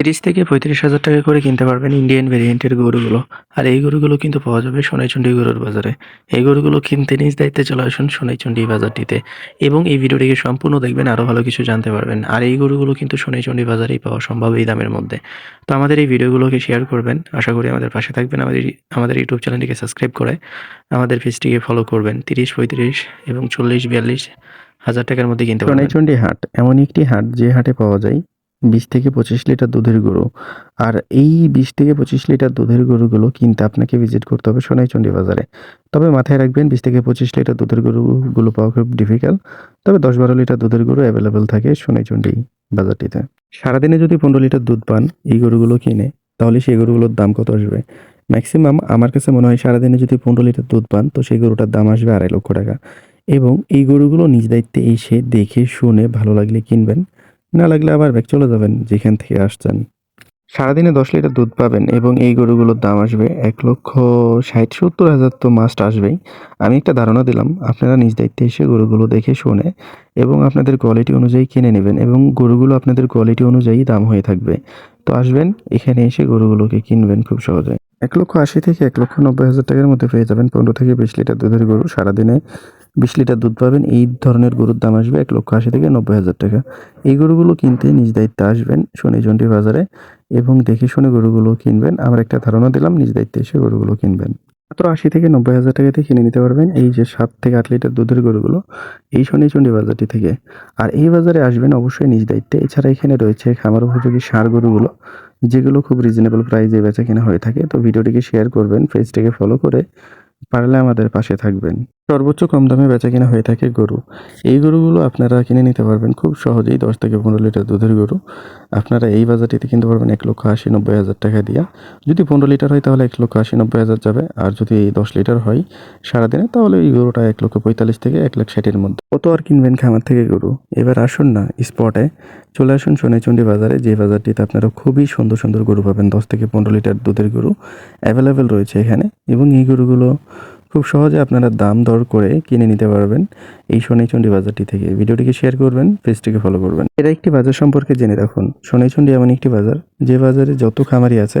তিরিশ থেকে পঁয়ত্রিশ হাজার টাকা করে কিনতে পারবেন ইন্ডিয়ান ভেরিয়েন্টের গরুগুলো। আর এই গরুগুলো কিন্তু পাওয়া যাবে সোনাইচন্ডী গরুর বাজারে। এই গরুগুলো কিনতে নিজ দায়িত্বে চলে আসুন সোনাইচন্ডী বাজারটিতে। এবং এই ভিডিওটিকে সম্পূর্ণ দেখবেন আরও ভালো কিছু জানতে পারবেন। আর এই গরুগুলো কিন্তু সোনাইচন্ডী বাজারেই পাওয়া সম্ভব এই দামের মধ্যে। তো আমাদের এই ভিডিওগুলোকে শেয়ার করবেন। আশা করি আমাদের পাশে থাকবেন। আমাদের আমাদের ইউটিউব চ্যানেলটিকে সাবস্ক্রাইব করে আমাদের পেজটিকে ফলো করবেন। তিরিশ, পঁয়ত্রিশ এবং চল্লিশ, বিয়াল্লিশ হাজার টাকার মধ্যে কিনতে সোনাইচন্ডী হাট এমন একটি হাট যে হাটে পাওয়া যায়। বিশ থেকে পঁচিশ লিটার দুধের গরু। আর এই বিশ থেকে পঁচিশ লিটার দুধের গরুগুলো কিনতে আপনাকে ভিজিট করতে হবে সোনাইচন্ডী বাজারে। তবে মাথায় রাখবেন, বিশ থেকে পঁচিশ লিটার দুধের গরুগুলো পাওয়া খুব ডিফিকাল্ট তবে দশ বারো লিটার দুধের গরু অ্যাভেলেবেল থাকে সোনাইচন্ডী বাজারটিতে। সারাদিনে যদি পনেরো লিটার দুধ পান এই গরুগুলো কিনে, তাহলে সেই গরুগুলোর দাম কত আসবে? ম্যাক্সিমাম আমার কাছে মনে হয় সারাদিনে যদি পনেরো লিটার দুধ পান, তো সেই গরুটার দাম আসবে আড়াই লক্ষ টাকা। এবং এই গরুগুলো নিজ দায়িত্বে এসে দেখে, শুনে, ভালো লাগলে কিনবেন। না লাগলে আবার ব্যাগ চলে যাবেন, যেখান থেকে আসছেন। সারাদিনে দশ লিটার দুধ পাবেন এবং এই গরুগুলোর দাম আসবে এক লক্ষ ষাট, সত্তর হাজার তো মাস্ট আসবেই। আমি একটা ধারণা দিলাম, আপনারা নিজ দায়িত্বে এসে গরুগুলো দেখে শুনে এবং আপনাদের কোয়ালিটি অনুযায়ী কিনে নেবেন এবং গরুগুলো আপনাদের কোয়ালিটি অনুযায়ী দাম হয়ে থাকবে। তো আসবেন, এখানে এসে গরুগুলোকে কিনবেন খুব সহজে। এক লক্ষ আশি থেকে এক লক্ষ নব্বই হাজার টাকার মধ্যে পেয়ে যাবেন পনেরো থেকে বিশ লিটার দুধের গরু সারাদিনে। বিশ লিটার দুধ পাবেন। এই ধরনের গরুর দাম আসবে এক লক্ষ আশি থেকে নব্বই হাজার টাকা। এই গরুগুলো কিনতে নিজ দায়িত্বে আসবেন শনিচন্ডী বাজারে এবং দেখে শুনে গরুগুলো কিনবেন। আমরা একটা ধারণা দিলাম, নিজ দায়িত্বে এসে গরুগুলো কিনবেন। মাত্র আশি থেকে নব্বই হাজার টাকাতে কিনে নিতে পারবেন এই যে সাত থেকে আট লিটার দুধের গরুগুলো এই শনিচন্ডী বাজারটি থেকে। আর এই বাজারে আসবেন অবশ্যই নিজ দায়িত্বে। এছাড়া এখানে রয়েছে খামার উপযোগী সার গরুগুলো, যেগুলো খুব রিজনেবল প্রাইসে বেচা কেনা হয়ে থাকে। তো ভিডিওটিকে শেয়ার করবেন পেজটিকে ফলো করে পারলে আমাদের পাশে থাকবেন। সর্বোচ্চ কম দামে বেচা কেনা হয়ে থাকে গরু। এই গরুগুলো আপনারা কিনে নিতে পারবেন খুব সহজেই, দশ থেকে পনেরো লিটার দুধের গরু। আপনারা এই বাজারটিতে কিনতে পারবেন এক লক্ষ আশি, নব্বই হাজার টাকা দিয়া। যদি পনেরো লিটার হয় তাহলে এক লক্ষ আশি, নব্বই হাজার যাবে। আর যদি দশ লিটার হয় সারাদিনে, তাহলে এই গরুটা এক লক্ষ পঁয়তাল্লিশ থেকে এক লাখ ষাটের মধ্যে। কত আর কিনবেন খামার থেকে গরু? এবার আসুন না, স্পটে চলে আসুন সোনাইচন্ডী বাজারে, যে বাজারটিতে আপনারা খুবই সুন্দর সুন্দর গরু পাবেন, দশ থেকে পনেরো লিটার দুধের গরু অ্যাভেলেবেল রয়েছে এখানে। এবং এই গরুগুলো খুব সহজে আপনারা দাম দর করে কিনে নিতে পারবেন এই সোনাইচন্ডী বাজারটি থেকে। ভিডিওটিকে শেয়ার করবেন পেজটিকে ফলো করবেন। এটা একটি বাজার সম্পর্কে জেনে রাখুন। সোনাইচন্ডী এমন একটি বাজার, যে বাজারে যত খামারি আছে,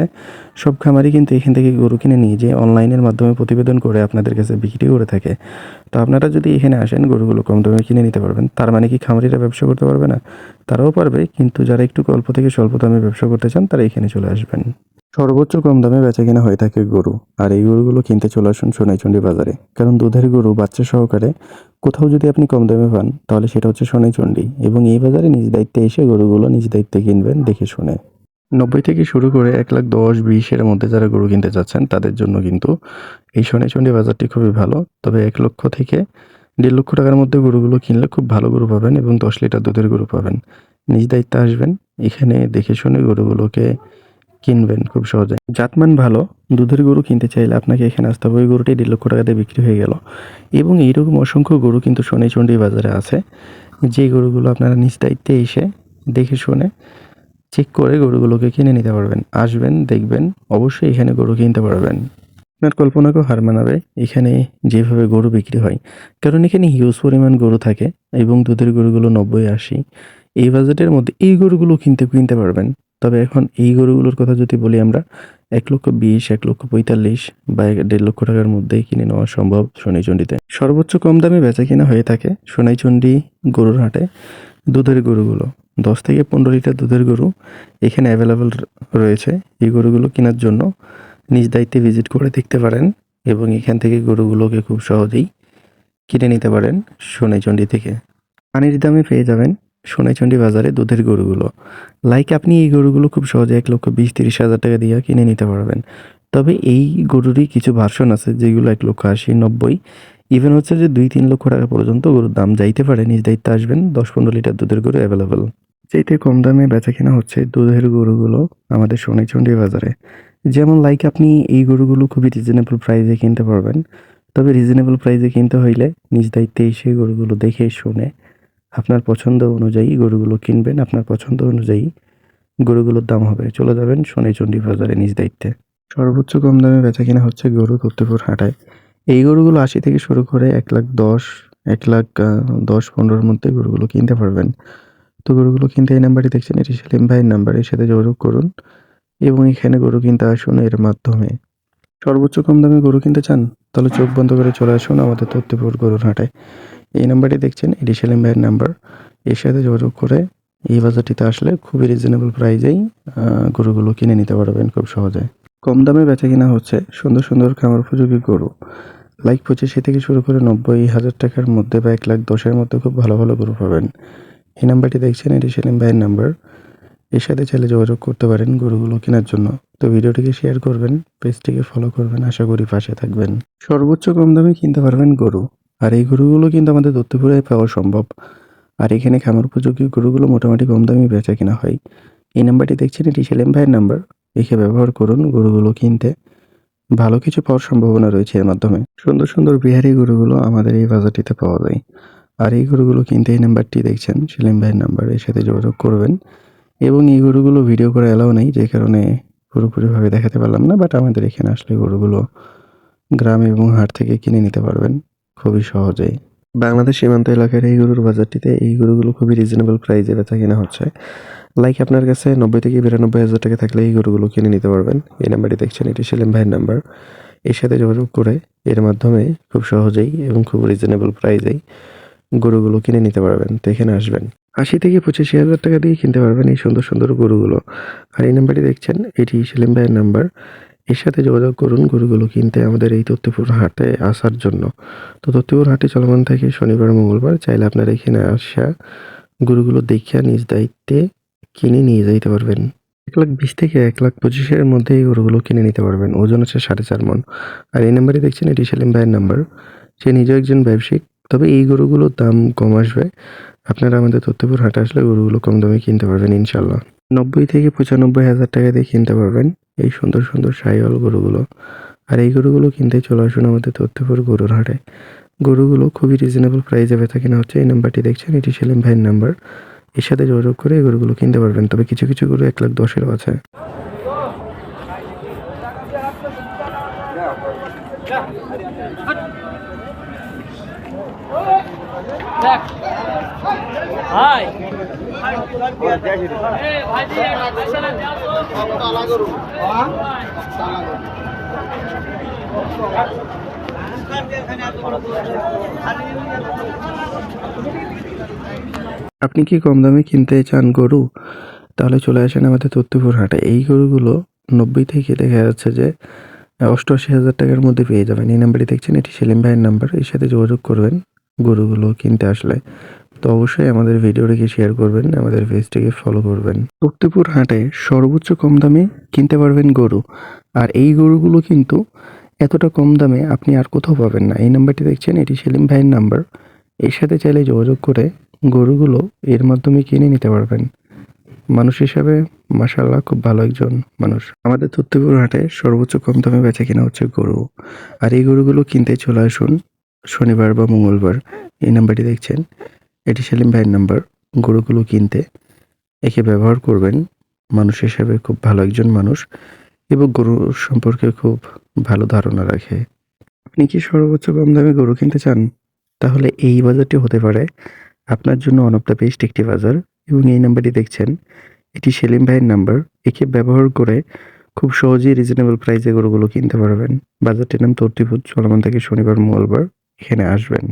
সব খামারি কিন্তু এখান থেকে গরু কিনে নিয়ে যে অনলাইনের মাধ্যমে প্রতিবেদন করে আপনাদের কাছে বিক্রি করে থাকে। তো আপনারা যদি এখানে আসেন, গরুগুলো কম দামে কিনে নিতে পারবেন। তার মানে কি খামারিরা ব্যবসা করতে পারবে না? তারাও পারবে, কিন্তু যারা একটু অল্প থেকে স্বল্প দামে ব্যবসা করতে চান, তারা এখানে চলে আসবেন। সর্বোচ্চ কম দামে বেচা কেনা হয়ে থাকে গরু। আর এই গরুগুলো কিনতে চলে আসুন সোনাইচন্ডী বাজারে। কারণ দুধের গরু বাচ্চা সহকারে কোথাও যদি আপনি কম দামে পান, তাহলে সেটা হচ্ছে সোনাইচন্ডী। এবং এই বাজারে নিজ দায়িত্বে এসে গরুগুলো নিজ দায়িত্বে কিনবেন দেখে শুনে। নব্বই থেকে শুরু করে এক লাখ দশ বিশের মধ্যে যারা গরু কিনতে চাচ্ছেন, তাদের জন্য কিন্তু এই সোনাইচন্ডী বাজারটি খুবই ভালো। তবে এক লক্ষ থেকে দেড় লক্ষ টাকার মধ্যে গরুগুলো কিনলে খুব ভালো গরু পাবেন এবং দশ লিটার দুধের গরু পাবেন। নিজ দায়িত্বে আসবেন, এখানে দেখে শুনে গরুগুলোকে কিনবেন খুব সহজে। জাতমান ভালো, দুধের গরু কিনতে চাইলে আপনাকে এখানে আসতে হবে। ওই গরুটি দেড় লক্ষ টাকাতে বিক্রি হয়ে গেল। এবং এইরকম অসংখ্য গরু কিন্তু সোনাইচন্ডী বাজারে আছে। যে গরুগুলো আপনারা নিজ দায়িত্বে এসে দেখে শুনে চেক করে গরুগুলোকে কিনে নিতে পারবেন। আসবেন, দেখবেন, অবশ্যই এখানে গরু কিনতে পারবেন। আপনার কল্পনাকেও হার মানাবে এখানে যেভাবে গরু বিক্রি হয়। কারণ এখানে হিউজ পরিমাণ গরু থাকে এবং দুধের গরুগুলো নব্বই, আশি। এই বাজেটের মধ্যে এই গরুগুলো কিনতে কিনতে পারবেন। তবে এখন এই গরুগুলোর কথা যদি বলি আমরা, এক লক্ষ বিশ, এক লক্ষ পঁয়তাল্লিশ বা দেড় লক্ষ টাকার মধ্যেই কিনে নেওয়া সম্ভব সোনাইচন্ডীতে সর্বোচ্চ কম দামে বেচা কিনা হয়ে থাকে সোনাইচন্ডী গরুর হাটে দুধের গরুগুলো। দশ থেকে পনেরো লিটার দুধের গরু এখানে অ্যাভেলেবেল রয়েছে। এই গরুগুলো কেনার জন্য নিজ দায়িত্বে ভিজিট করে দেখতে পারেন এবং এখান থেকে গরুগুলোকে খুব সহজেই কিনে নিতে পারেন সোনাইচন্ডী থেকে। পানির দামে পেয়ে যাবেন সোনাইচন্ডী বাজারে দুধের গরুগুলো। লাইক আপনি এই গরুগুলো খুব সহজে এক লক্ষ বিশ, তিরিশ হাজার টাকা দিয়ে কিনে নিতে পারবেন। তবে এই গরুরই কিছু ভার্সন আছে, যেগুলো এক লক্ষ আশি, নব্বই। ইভেন হচ্ছে যে দুই, তিন লক্ষ টাকা পর্যন্ত গরুর দাম যাইতে পারে, নিজ দায়িত্বে আসবেন, দশ, পনেরো লিটার দুধের গরু অ্যাভেলেবেল যেতে কম দামে বেচা কেনা হচ্ছে দুধের গরুগুলো আমাদের সোনাইচন্ডী বাজারে। যেমন লাইক আপনি এই গরুগুলো খুবই রিজনেবল প্রাইসে কিনতে পারবেন। তবে রিজনেবল প্রাইসে কিনতে হইলে নিজ দায়িত্বে এসে গরুগুলো দেখে শুনে আপনার পছন্দ অনুযায়ী গরুগুলো কিনবেন, আপনার পছন্দ অনুযায়ী গরুগুলোর দাম হবে। চলে যাবেন সোনাইচন্ডী বাজারে নিজ দায়িত্বে। সর্বোচ্চ কম দামে বেচা কিনা হচ্ছে গরু তত্ত্বপুর হাটায়। এই গরুগুলো আশি থেকে শুরু করে এক লাখ দশ, এক লাখ দশ পনেরোর মধ্যে গরুগুলো কিনতে পারবেন। তো গরুগুলো কিনতে এই নাম্বারটি দেখছেন, এটি সেলিম ভাইয়ের নাম্বার, এর সাথে যোগাযোগ করুন এবং এখানে গরু কিনতে আসুন এর মাধ্যমে। সর্বোচ্চ কম দামে গরু কিনতে চান, তাহলে চোখ বন্ধ করে চলে আসুন আমাদের তত্ত্বপুর গরুর হাটায়। এই নাম্বারটি দেখছেন, এটি সেলিম ভাইয়ের নাম্বার। এর সাথে যোগাযোগ করে এই বাজারটিতে আসলে খুবই রিজনেবল প্রাইজেই গরুগুলো কিনে নিতে পারবেন খুব সহজে। কম দামে বেচা কিনা হচ্ছে সুন্দর সুন্দর খামার উপযোগী গরু। লাইক পঁচিশে থেকে শুরু করে নব্বই হাজার টাকার মধ্যে বা এক লাখ দশের মধ্যে খুব ভালো ভালো গরু পাবেন। এই নাম্বারটি দেখছেন, এটি সেলিম ভাইয়ের নাম্বার। এর সাথে চাইলে যোগাযোগ করতে পারেন গরুগুলো কেনার জন্য। তো ভিডিওটিকে শেয়ার করবেন পেজটিকে ফলো করবেন, আশা করি পাশে থাকবেন। সর্বোচ্চ কম দামে কিনতে পারবেন গরু। আর এই গরুগুলো কিন্তু আমাদের দত্তপুরে পাওয়া সম্ভব। আর এখানে খামার উপযোগী গরুগুলো মোটামুটি কম দামে বেচা কিনা হয়। এই নাম্বারটি দেখছেন, এটি সেলিম ভাইয়ের নাম্বার। একে ব্যবহার করুন গরুগুলো কিনতে। ভালো কিছু পাওয়ার সম্ভাবনা রয়েছে এর মাধ্যমে। সুন্দর সুন্দর বিহারি গরুগুলো আমাদের এই বাজারটিতে পাওয়া যায়। আর এই গরুগুলো কিনতে এই নাম্বারটি দেখছেন, সেলিম ভাইয়ের নাম্বার। এর সাথে যোগাযোগ করবেন। এবং এই গরুগুলো ভিডিও করে এলাও নেই, যে কারণে পুরোপুরিভাবে দেখাতে পারলাম না, বাট আমাদের এখানে আসলে গরুগুলো গ্রাম এবং হাট থেকে কিনে নিতে পারবেন। খুবই সহজেই। বাংলাদেশ সীমান্ত এলাকার এই গরুর বাজারটিতে এই গরুগুলো খুবই রিজনেবল প্রাইসে বেচা কেনা হচ্ছে। লাইক আপনার কাছে নব্বই থেকে বিরানব্বই হাজার টাকা থাকলে এই গরুগুলো কিনে নিতে পারবেন। এই নাম্বারটি দেখছেন, এটি সেলিম ভাইয়ের নাম্বার। এর সাথে যোগাযোগ করে এর মাধ্যমে খুব সহজেই এবং খুব রিজনেবল প্রাইসেই গরুগুলো কিনে নিতে পারবেন। তো এখানে আসবেন। আশি থেকে পঁচিশি হাজার টাকা দিয়ে কিনতে পারবেন এই সুন্দর সুন্দর গরুগুলো। আর এই নাম্বারটি দেখছেন, এটি সেলিম ভাইয়ের নাম্বার। এর সাথে যোগাযোগ করুন গরুগুলো কিনতে আমাদের এই তথ্যপুর হাটে আসার জন্য। তো তথ্যপুর হাটে চলমান থাকে শনিবার মঙ্গলবার। চাইলে আপনারা এখানে আসা গরুগুলো দেখিয়া নিজ দায়িত্বে কিনে নিয়ে যাইতে পারবেন। এক লাখ বিশ থেকে এক লাখ পঁচিশের মধ্যে এই গরুগুলো কিনে নিতে পারবেন। ওজন আছে সাড়ে চার মন। আর এই নাম্বারে দেখছেন এটি সেলিম ভাইয়ের নাম্বার। সে নিজেও একজন ব্যবসায়িক। তবে এই গরুগুলোর দাম কম আসবে। আপনারা আমাদের তথ্যপুর হাটে আসলে গরুগুলো কম দামে কিনতে পারবেন ইনশাল্লাহ নব্বই থেকে পঁচানব্বই হাজার টাকা দিয়ে কিনতে পারবেন। এই সুন্দর সুন্দর সাইওয়াল গরুগুলো। আর এই গরুগুলো কিনতে চলে আসুন আমাদের তথ্যপুর গরুর হাটে। গরুগুলো খুবই রিজনেবল প্রাইসে বেচা কেনা হচ্ছে। এই নাম্বারটি দেখছেন, এটি সেলিম ভাইয়ের নাম্বার এর সাথে যোগাযোগ করে এই গরুগুলো কিনতে পারবেন। তবে কিছু কিছু গরু এক লাখ দশেরও আছে। হাই। আপনি কি কম দামে কিনতে চান গরু? তাহলে চলে আসেন আমাদের তত্ত্বপুর হাটে। এই গরুগুলো নব্বই থেকে দেখা যাচ্ছে যে, অষ্টআশি হাজার টাকার মধ্যে পেয়ে যাবেন। এই নাম্বারটি দেখছেন, এটি সেলিম ভাইয়ের নাম্বার। এর সাথে যোগাযোগ করবেন গরুগুলো কিনতে আসলে। তো অবশ্যই আমাদের ভিডিওটিকে শেয়ার করবেন, আমাদের পেজটিকে ফলো করবেন। তক্তিপুর হাটে সর্বোচ্চ কম দামে কিনতে পারবেন গরু। আর এই গরুগুলো কিন্তু এতটা কম দামে আপনি আর কোথাও পাবেন না। এই নাম্বারটি দেখছেন, এটি সেলিম ভাইয়ের নাম্বার এর সাথে চাইলে যোগাযোগ করে গরুগুলো এর মাধ্যমে কিনে নিতে পারবেন। মানুষ হিসাবে মাসাল্লাহ খুব ভালো একজন মানুষ। আমাদের তত্ত্বপুর হাটে সর্বোচ্চ কম দামে বেচা কেনা হচ্ছে গরু। আর এই গরুগুলো কিনতে চলে আসুন শনিবার বা মঙ্গলবার। এই নাম্বারটি দেখছেন। এটি সেলিম ভাইয়ের নাম্বার গরুগুলো কিনতে একে ব্যবহার করবেন। মানুষ হিসাবে খুব ভালো একজন মানুষ এবং গরু সম্পর্কে খুব ভালো ধারণা রাখে। আপনি কি সর্বোচ্চ কম দামে গরু কিনতে চান? তাহলে এই বাজারটি হতে পারে আপনার জন্য ওয়ান অফ দ্য বেস্ট একটি বাজার এবং এই নাম্বারটি দেখছেন। এটি সেলিম ভাইয়ের নাম্বার একে ব্যবহার করে খুব সহজেই রিজনেবল প্রাইসে গরুগুলো কিনতে পারবেন। বাজারটির নাম তর্তিপুর, চলমান থেকে শনিবার মঙ্গলবার। এখানে আসবেন।